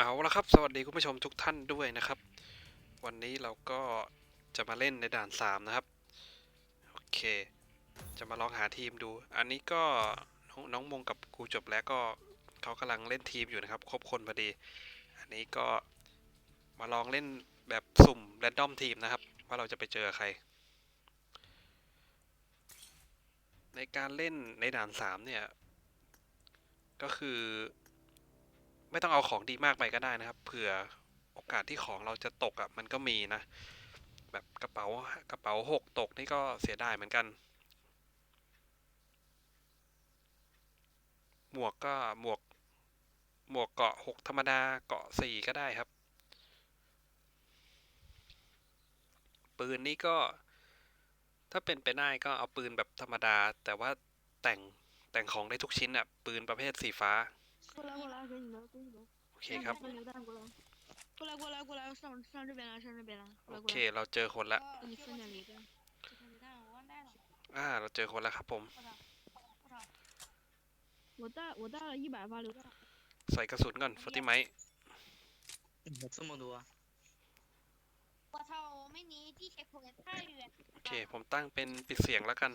เอาละครับ สวัสดีคุณผู้ชมทุกท่านด้วยนะครับ วันนี้เราก็จะมาเล่นในด่าน 3 นะครับ โอเค จะมาลองหาทีมดู อันนี้ก็น้ององมงกับครูจบแล้วก็เขากำลังเล่นทีมอยู่นะครับ ครบคนพอดี อันนี้ก็มาลองเล่นแบบสุ่มแรนดอมทีมนะครับ ว่าเราจะไปเจอใคร ในการเล่นในด่าน 3 เนี่ย ก็คือ ไม่ต้องเอาของดีมากไปก็ได้นะครับ เผื่อโอกาสที่ของเราจะตกอะ่ะมันก็มีนะ แบบกระเป๋ากระเป๋าหกตกนี่ก็เสียดายเหมือนกัน หมวกก็หมวกหมวกเกาะหกธรรมดาเกาะสี่ก็ได้ครับ ปืนนี่ก็ ถ้าเป็นไปได้ก็เอาปืนแบบธรรมดา แต่ว่าแต่งแต่งของได้ทุกชิ้นอะ่ะปืนประเภทสีฟ้า 过来过来，给你们给你们。 โอเคครับ 给榴弹过来。过来过来过来，上上这边来，上这边来。过 โอ 来过 เค 来， เราเจอคนละ 给你分点榴弹。榴弹我忘带了， อ่า เราเจอคนแล้วครับผม 我操，我操，我带我带了一百发榴弹。 ใส่กระสุนก่อนฟอติไม 有这么多啊？我操，我们离地铁口也太远 โอเค ผมตั้งเป็นปิดเสียงแล้วกัน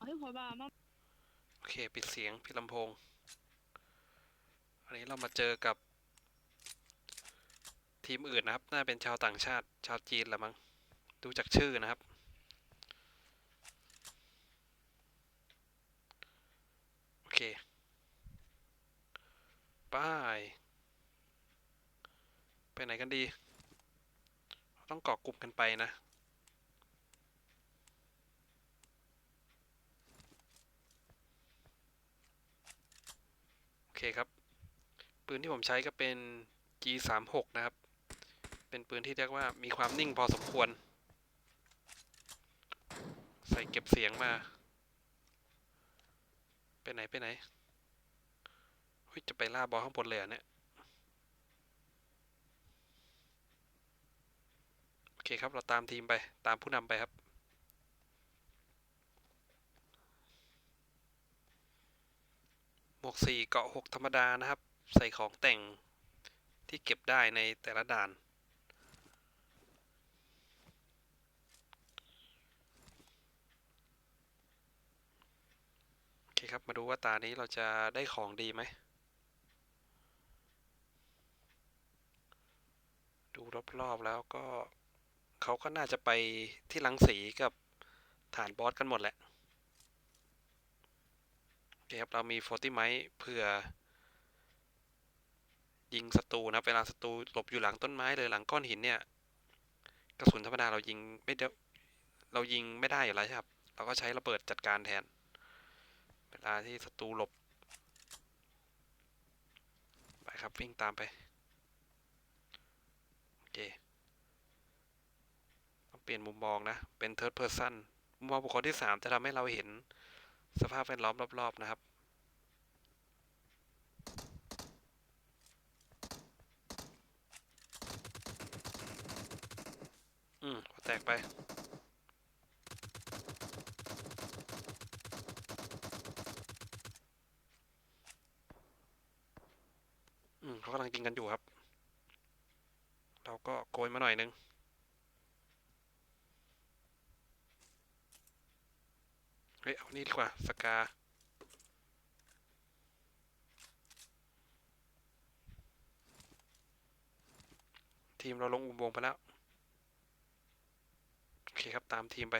等一会儿吧，妈。 โอเค ปิดเสียง ปิดลำโพง อันนี้เรามาเจอกับทีมอื่นนะครับ น่าเป็นชาวต่างชาติ ชาวจีนละมั้ง ดูจากชื่อนะครับ โอเคไปไปไหนกันดี ต้องเกาะกลุ่มกันไปนะ โอเคครับ ปืนที่ผมใช้ก็เป็น G36 นะครับ เป็นปืนที่เรียกว่ามีความนิ่งพอสมควร ใส่เก็บเสียงมา ไปไหนไปไหนเฮ้ยจะไปล่าบอลข้างบนเลยเนี่ยโอเคครับ เราตามทีมไป ตามผู้นำไปครับ หม วกสี่เกาะหกธรรมดานะครับ ใส่ของแต่งที่เก็บได้ในแต่ละด่าน โอเคครับ มาดูว่าตานี้เราจะได้ของดีไหม ดูรอบๆแล้วก็เขาก็น่าจะไปที่ลังสีกับฐานบอสกันหมดแหละ เคครับ เรามีโฟติไมเผื่อ ยิงศัตรูนะเวลาศัตรูหลบอยู่หลังต้นไม้เลยหลังก้อนหินเนี่ย กระสุนธรรมดาเรายิงไม่ได้เรายิงไม่ได้อยู่แล้วใช่ครับ เราก็ใช้ระเบิดจัดการแทน เวลาที่ศัตรูหลบ ไปครับ วิ่งตามไป โอเคต้องเปลี่ยนมุมมองนะ เป็น third person มุมมองบุคคลที่ 3 จะทำให้เราเห็น สภาพแวดล้อมรอบ ๆ นะครับ อืมแตกไปอืมเขากำลังยิงกันอยู่ครับ เราก็โกยมาหน่อยนึง เฮ้ย เอานี่ดี กว่า สกา ทีมเราลงอุโมงค์ไปแล้ว โอเคครับ ตามทีมไป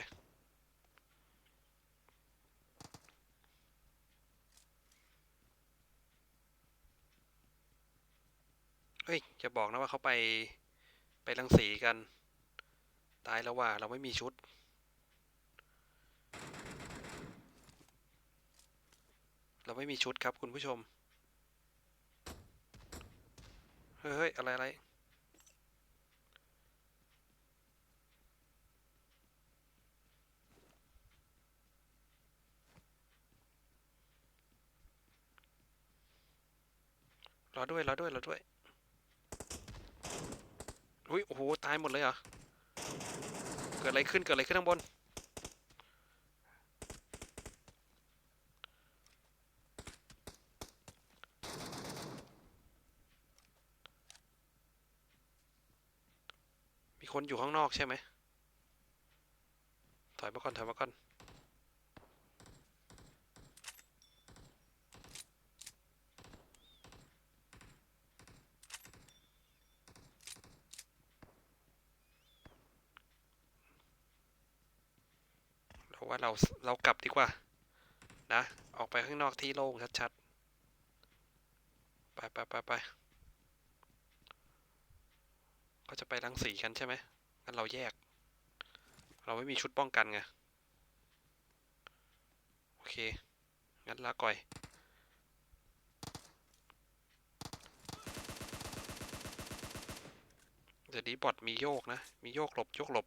เฮ้ยอย่าบอกนะว่าเขาไปไปรังสีกัน ตายแล้วว่าเราไม่มีชุด เราไม่มีชุดครับคุณผู้ชมเฮ้ยเฮ้ย อะไรอะไรรอด้วยรอด้วยรอด้วย อุ้ย โอ้โห ตายหมดเลยเหรอ เกิดอะไรขึ้น เกิดอะไรขึ้นข้างบน คนอยู่ข้างนอกใช่ไหม ถอยมาก่อน ถอยมาก่อน เราว่าเรา เรากลับดีกว่า นะ ออกไปข้างนอกที่โล่งชัดๆ ไปไปไปไป ก็จะไปรังสีกันใช่ไหมงั้นเราแยก เราไม่มีชุดป้องกันไง โอเค งั้นลาก่อย เดี๋ยวนี้บอทมีโยกนะ มีโยกหลบ โยกหลบ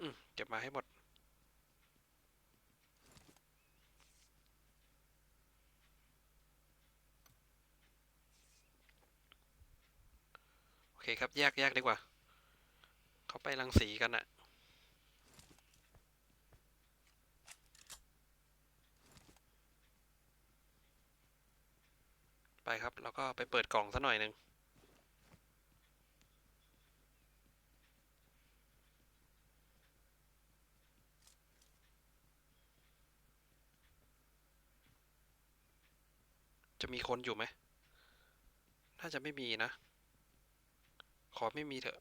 อืมเก็บมาให้หมด เคครับ แยกแยกดีกว่า เขาไปรังสีกันอะไปครับ แล้วก็ไปเปิดกล่องซะหน่อยหนึ่งจะมีคนอยู่ไหม น่าจะไม่มีนะ ขอไม่มีเถอะ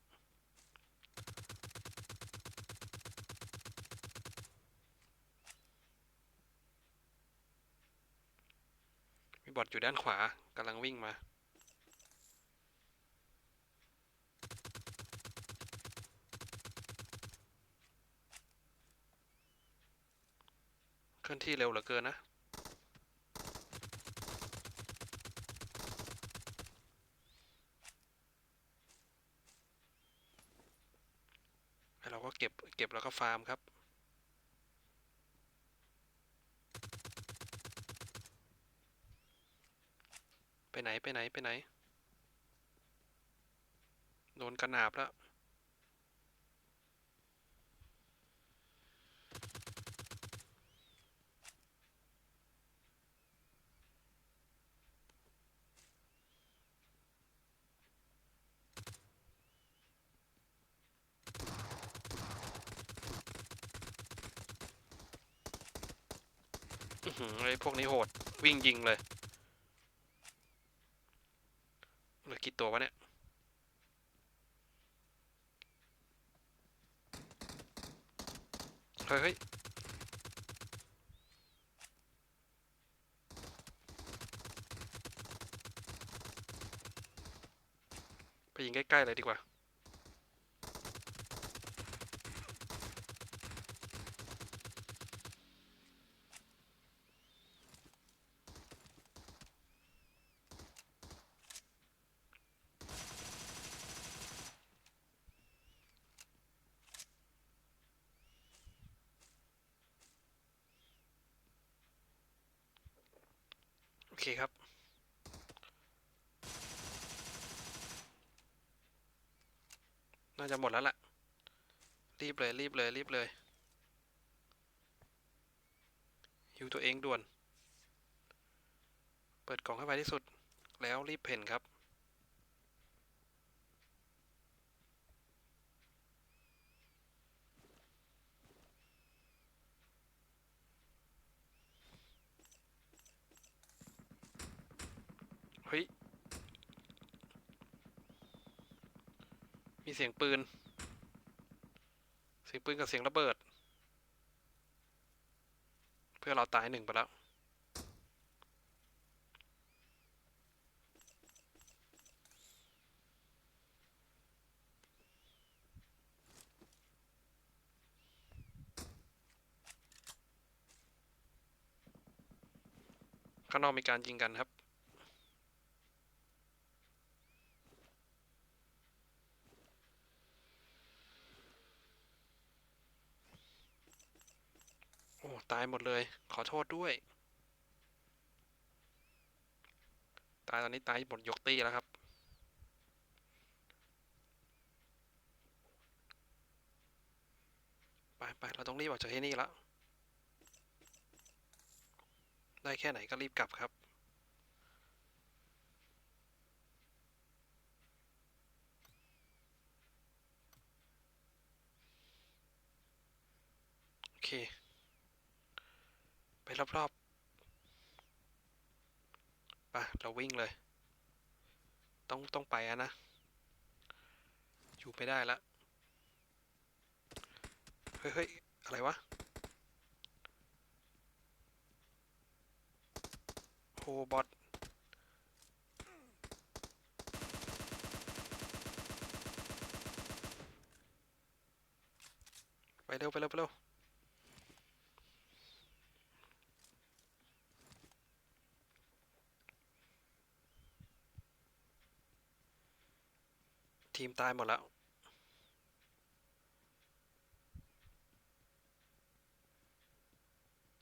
มีบอทอยู่ด้านขวากำลังวิ่งมา เคลื่อนที่เร็วเหลือเกินนะ แล้ว เก็บเก็บแล้วก็ฟาร์มครับ ไปไหนไปไหนไปไหน โดนกระนาบแล้ว อื้อหือ ไอ้พวกนี้โหด วิ่งยิงเลยเหลือกี่ตัววะเนี่ย เฮ้ยเฮ้ยไปยิงใกล้ ๆ เลยดีกว่า เคครับ น่าจะหมดแล้วล่ะ รีบเลย รีบเลย รีบเลยฮิวตัวเองด่วน เปิดกล่องให้ไวที่สุด แล้วรีบเพ่นครับ เฮ้ย มีเสียงปืน เสียงปืนกับเสียงระเบิด เพื่อเราตายหนึ่งไปแล้วข้างนอกมีการยิงกันครับ ตายหมดเลย ขอโทษด้วย ตายตอนนี้ตายหมดยกตีแล้วครับ ไปไปเราต้องรีบออกจากที่นี่แล้ว ได้แค่ไหนก็รีบกลับครับโอเค รอบๆ ไป เราวิ่งเลย ต้องต้องไปอะนะ อยู่ไม่ได้ละเฮ้ยเฮ้ยอะไรวะโอ้บอทไปเร็วไปเร็วไปเร็ว ทีมตายหมดแล้ว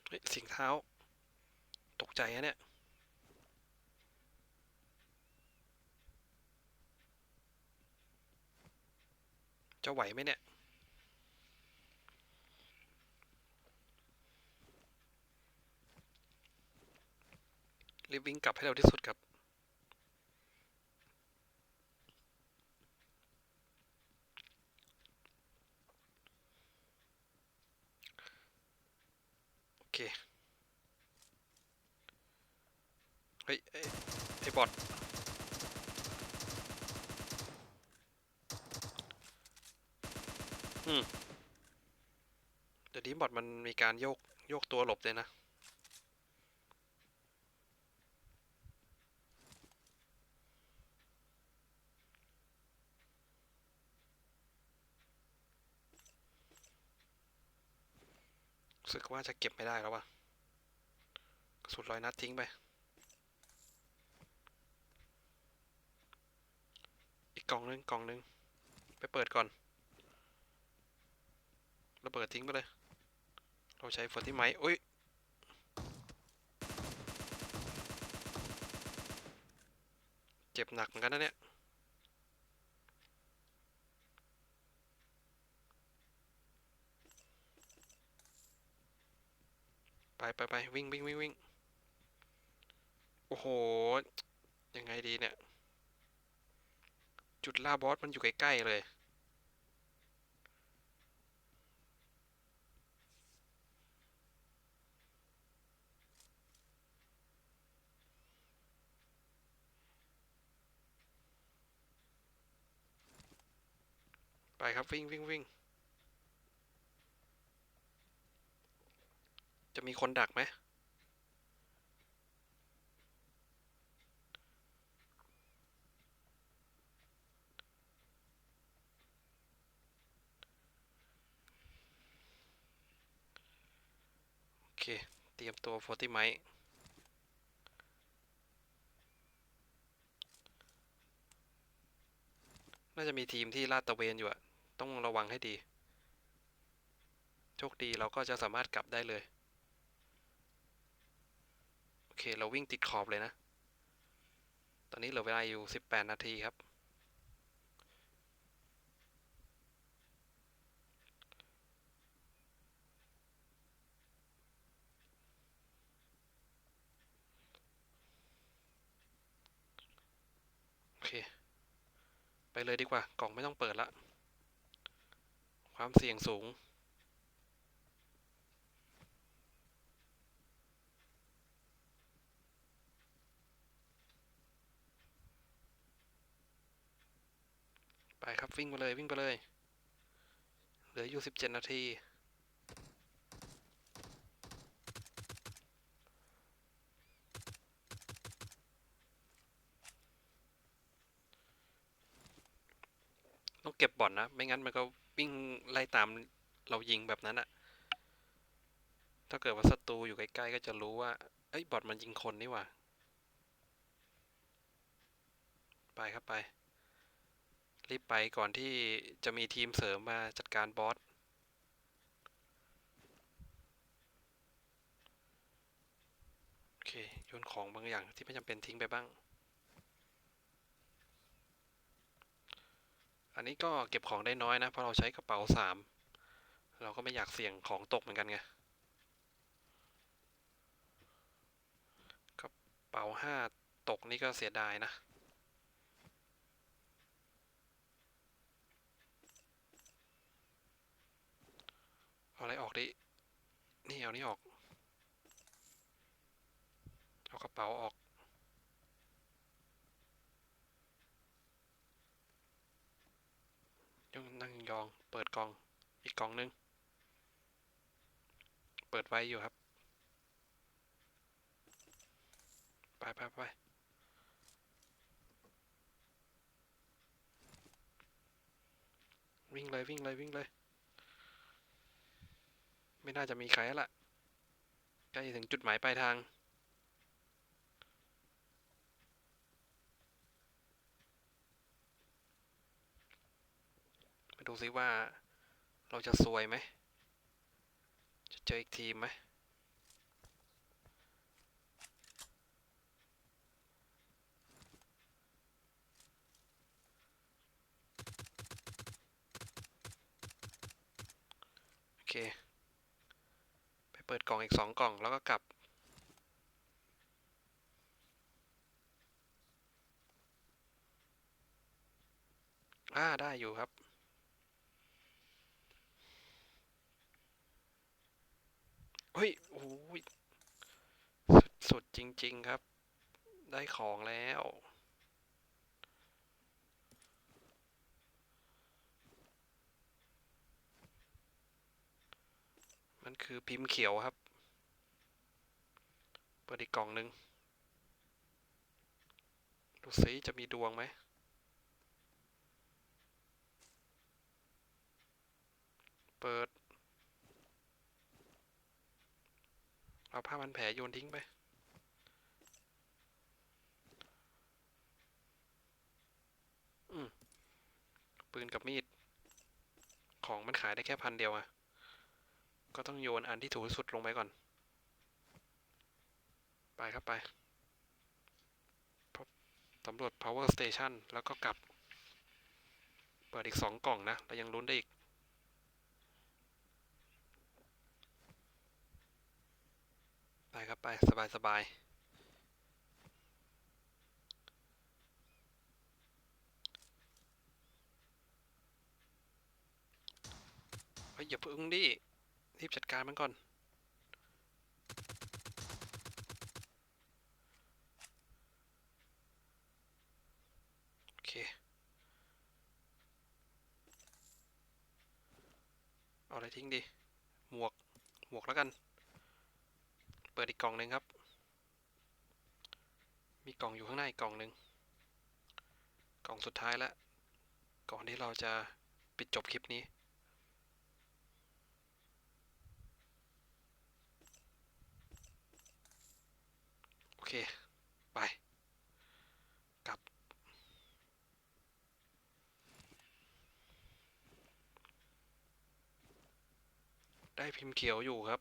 เฮ้ยสียงเท้า ตกใจอะเนี่ย จะไหวไหมเนี่ยรีบวิ่งกลับให้เร็วที่สุดครับ เค เฮ้ยไอ้บอทอืมเดี๋ยวนี้บอทมันมีการโยก โยกตัวหลบเลยนะ สึกว่าจะเก็บไม่ได้แล้ววะกระสุดร้อยนัดทิ้งไป อีกกล่องนึงกล่องนึง ไปเปิดก่อนระเบิดทิ้งไปเลย เราใช้เฟอร์ที่ไมอุ้ยเจ็บหนักเหมือนกันนะเนี่ย ไปไปวิ่งวิ่งวิ่งวิ่งโอ้โห ยังไงดีเนี่ย จุดล่าบอสมันอยู่ใกล้ๆเลยไปครับ วิ่งวิ่งวิ่ง จะมีคนดักไหมโอเค เตรียมตัวโฟร์ตี้ไมน่าจะมีทีมที่ลาดตะเวนอยู่อะต้องระวังให้ดี โชคดีเราก็จะสามารถกลับได้เลย เค เราวิ่งติดขอบเลยนะ ตอนนี้เหลือเวลาอยู่ 18 นาทีครับ โอเค ไปเลยดีกว่า กล่องไม่ต้องเปิดละ ความเสี่ยงสูง ไปครับวิ่งไปเลยวิ่งไปเลย เหลืออยู่17นาที ต้องเก็บบ่อนนะ ไม่งั้นมันก็วิ่งไล่ตามเรายิงแบบนั้นอะถ้าเกิดว่าศัตรูอยู่ใกล้ๆก็จะรู้ว่า เอ้ยบอทมันยิงคนนี่หว่า ไปครับไป รีบไปก่อนที่จะมีทีมเสริมมาจัดการบอสโอเคโยนของบางอย่างที่ไม่จำเป็นทิ้งไปบ้าง อันนี้ก็เก็บของได้น้อยนะ เพราะเราใช้กระเป๋าสามเราก็ไม่อยากเสี่ยงของตกเหมือนกันไงกระเป๋าห้าตกนี่ก็เสียดายนะ เอาอะไรออกดิ นี่เอานี่ออก เอากระเป๋าออกยังนั่งยอง เปิดกล่อง อีกกล่องหนึง เปิดไว้อยู่ครับ ไปไปไปวิ่งเลยวิ่งเลยวิ่งเลย ไม่น่าจะมีใครละใกล้ถึงจุดหมายปลายทาง มาดูซิว่าเราจะซวยไหม จะเจออีกทีมไหมโอเค เปิดกล่องอีกสองกล่องแล้วก็กลับ อ่า ได้อยู่ครับ เฮ้ย โอ้ยสุดสุดจริง ๆ ครับ ได้ของแล้ว มัน คือพิมพ์เขียวครับ เปิดอีกกล่องหนึ่งดูซิจะมีดวงไหม เปิด เอาผ้าพันแผลโยนทิ้งไป อืมปืนกับมีด ของมันขายได้แค่พันเดียวอะ ก็ต้องโยนอันที่ถูกที่สุดลงไปก่อน ไปครับไปสำรวจ power station แล้วก็กลับ เปิดอีกสองกล่องนะแล้วยังลุ้นได้อีก ไปครับไป สบายสบายเฮ้ยอย่าเพิ่งดิ รีบจัดการมันก่อน โอเค เอาอะไรทิ้งดี หมวก หมวกแล้วกัน เปิดอีกกล่องหนึ่งครับ มีกล่องอยู่ข้างหน้าอีกกล่องหนึ่ง กล่องสุดท้ายแล้ว ก่อนที่เราจะปิดจบคลิปนี้ เค ไป กลับ ได้พิมพ์เขียวอยู่ครับ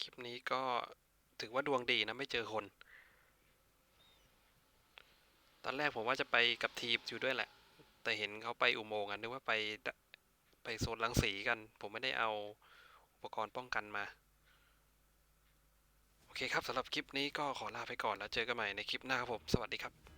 คลิปนี้ก็ถือว่าดวงดีนะ ไม่เจอคน ตอนแรกผมว่าจะไปกับทีมอยู่ด้วยแหละ แต่เห็นเขาไปอุโมงค์กันนึกว่าไปไปโซนรังสีกัน ผมไม่ได้เอาอุปกรณ์ป้องกันมา โอเคครับสำหรับคลิปนี้ก็ขอลาไปก่อนแล้วเจอกันใหม่ในคลิปหน้าครับผม สวัสดีครับ